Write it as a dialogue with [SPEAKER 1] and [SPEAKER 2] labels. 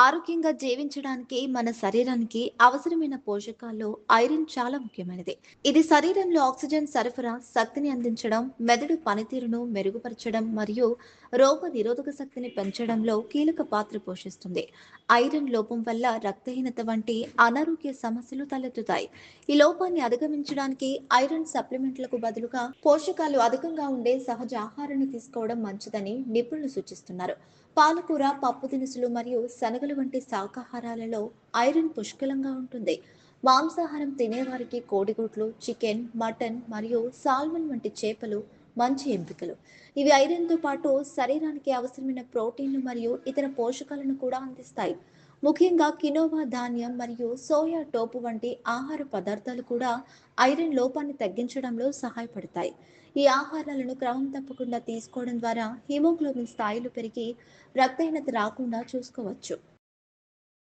[SPEAKER 1] ఆరోగ్యంగా జీవించడానికి మన శరీరానికి అవసరమైన పోషకాల్లో ఐరన్ చాలా ముఖ్యమైనది. ఇది శరీరంలో ఆక్సిజన్ సరఫరా శక్తిని అందించడం మెదడు పనితీరును మెరుగుపరచడం మరియు రోగ నిరోధక శక్తిని పెంచడంలో కీలక పాత్ర పోషిస్తుంది. ఐరన్ లోపం వల్ల రక్తహీనత వంటి అనారోగ్య సమస్యలు తలెత్తుతాయి. ఈ లోపాన్ని అధిగమించడానికి ఐరన్ సప్లిమెంట్లకు బదులుగా పోషకాలు అధికంగా ఉండే సహజ ఆహారాన్ని తీసుకోవడం మంచిదని నిపుణులు సూచిస్తున్నారు. పాలకూర పప్పు దినుసులు మరియు చేపలు వంటి శాకాహారాలలో ఐరన్ పుష్కలంగా ఉంటుంది. మాంసాహారం తినేవారికి కోడిగుడ్లు చికెన్ మటన్ మరియు సాల్మన్ వంటి చేపలు మంచి ఎంపికలు. ఇవి ఐరన్తో పాటు శరీరానికి అవసరమైన ప్రోటీన్లు మరియు ఇతర పోషకాలను కూడా అందిస్తాయి. ముఖ్యంగా కినోవా ధాన్యం మరియు సోయా టోపు వంటి ఆహార పదార్థాలు కూడా ఐరన్ లోపాన్ని తగ్గించడంలో సహాయపడతాయి. ఈ ఆహారాలను క్రమం తప్పకుండా తీసుకోవడం ద్వారా హిమోగ్లోబిన్ స్థాయిలు పెరిగి రక్తహీనత రాకుండా చూసుకోవచ్చు.